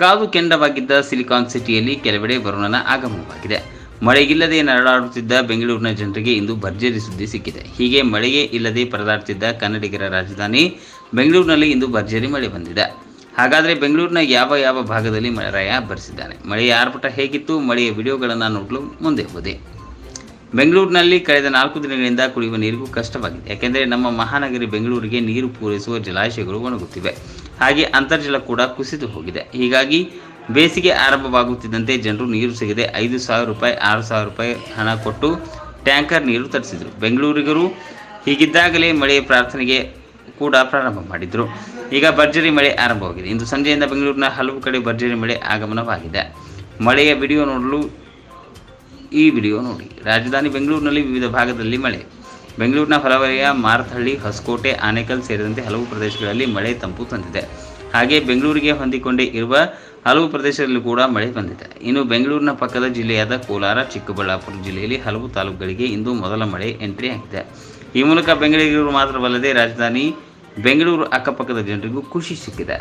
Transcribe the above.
ಕಾದು ಕೆಂಡವಾಗಿದ್ದ ಸಿಲಿಕಾನ್ ಸಿಟಿಯಲ್ಲಿ ಕೆಲವೆಡೆ ವರುಣನ ಆಗಮನವಾಗಿದೆ. ಮಳೆಗಿಲ್ಲದೆ ನರಳಾಡುತ್ತಿದ್ದ ಬೆಂಗಳೂರಿನ ಜನರಿಗೆ ಇಂದು ಭರ್ಜರಿ ಸುದ್ದಿ ಸಿಕ್ಕಿದೆ. ಹೀಗೆ ಮಳೆಯೇ ಇಲ್ಲದೆ ಪರದಾಡ್ತಿದ್ದ ಕನ್ನಡಿಗರ ರಾಜಧಾನಿ ಬೆಂಗಳೂರಿನಲ್ಲಿ ಇಂದು ಭರ್ಜರಿ ಮಳೆ ಬಂದಿದೆ. ಹಾಗಾದರೆ ಬೆಂಗಳೂರಿನ ಯಾವ ಯಾವ ಭಾಗದಲ್ಲಿ ಮಳೆರಾಯ ಬರೆಸಿದ್ದಾನೆ ಮಳೆಯ ಆರ್ಭಟ ಹೇಗಿತ್ತು? ಮಳೆಯ ವಿಡಿಯೋಗಳನ್ನು ನೋಡಲು ಮುಂದೆ ಹೋದೆ. ಬೆಂಗಳೂರಿನಲ್ಲಿ ಕಳೆದ ನಾಲ್ಕು ದಿನಗಳಿಂದ ಕುಡಿಯುವ ನೀರಿಗೂ ಕಷ್ಟವಾಗಿದೆ. ಯಾಕೆಂದರೆ ನಮ್ಮ ಮಹಾನಗರಿ ಬೆಂಗಳೂರಿಗೆ ನೀರು ಪೂರೈಸುವ ಜಲಾಶಯಗಳು ಒಣಗುತ್ತಿವೆ. ಹಾಗೆ ಅಂತರ್ಜಲ ಕೂಡ ಕುಸಿದು ಹೋಗಿದೆ. ಹೀಗಾಗಿ ಬೇಸಿಗೆ ಆರಂಭವಾಗುತ್ತಿದ್ದಂತೆ ಜನರು ನೀರು ಸಿಗದೆ ಐದು ಸಾವಿರ ರೂಪಾಯಿ, ಆರು ಸಾವಿರ ರೂಪಾಯಿ ಹಣ ಕೊಟ್ಟು ಟ್ಯಾಂಕರ್ ನೀರು ತರಿಸಿದರು. ಬೆಂಗಳೂರಿಗರು ಹೀಗಿದ್ದಾಗಲೇ ಮಳೆಯ ಪ್ರಾರ್ಥನೆಗೆ ಕೂಡ ಪ್ರಾರಂಭ ಮಾಡಿದರು. ಈಗ ಭರ್ಜರಿ ಮಳೆ ಆರಂಭವಾಗಿದೆ. ಇಂದು ಸಂಜೆಯಿಂದ ಬೆಂಗಳೂರಿನ ಹಲವು ಕಡೆ ಭರ್ಜರಿ ಮಳೆ ಆಗಮನವಾಗಿದೆ. ಮಳೆಯ ವಿಡಿಯೋ ನೋಡಲು ಈ ವಿಡಿಯೋ ನೋಡಿ. ರಾಜಧಾನಿ ಬೆಂಗಳೂರಿನಲ್ಲಿ ವಿವಿಧ ಭಾಗದಲ್ಲಿ ಮಳೆ. ಬೆಂಗಳೂರಿನ ಹೊರವಲಯ ಮಾರತಹಳ್ಳಿ ಹೊಸಕೋಟೆ, ಆನೇಕಲ್ ಸೇರಿದಂತೆ ಹಲವು ಪ್ರದೇಶಗಳಲ್ಲಿ ಮಳೆ ತಂಪು ತಂದಿದೆ. ಹಾಗೆ ಬೆಂಗಳೂರಿಗೆ ಹೊಂದಿಕೊಂಡೇ ಇರುವ ಹಲವು ಪ್ರದೇಶಗಳಲ್ಲಿ ಕೂಡ ಮಳೆ ಬಂದಿದೆ. ಇನ್ನು ಬೆಂಗಳೂರಿನ ಪಕ್ಕದ ಜಿಲ್ಲೆಯಾದ ಕೋಲಾರ, ಚಿಕ್ಕಬಳ್ಳಾಪುರ ಜಿಲ್ಲೆಯಲ್ಲಿ ಹಲವು ತಾಲೂಕುಗಳಿಗೆ ಇಂದು ಮೊದಲ ಮಳೆ ಎಂಟ್ರಿ ಆಗಿದೆ. ಈ ಮೂಲಕ ಬೆಂಗಳೂರು ಮಾತ್ರವಲ್ಲದೆ ರಾಜಧಾನಿ ಬೆಂಗಳೂರು ಅಕ್ಕಪಕ್ಕದ ಜನರಿಗೂ ಖುಷಿ ಸಿಕ್ಕಿದೆ.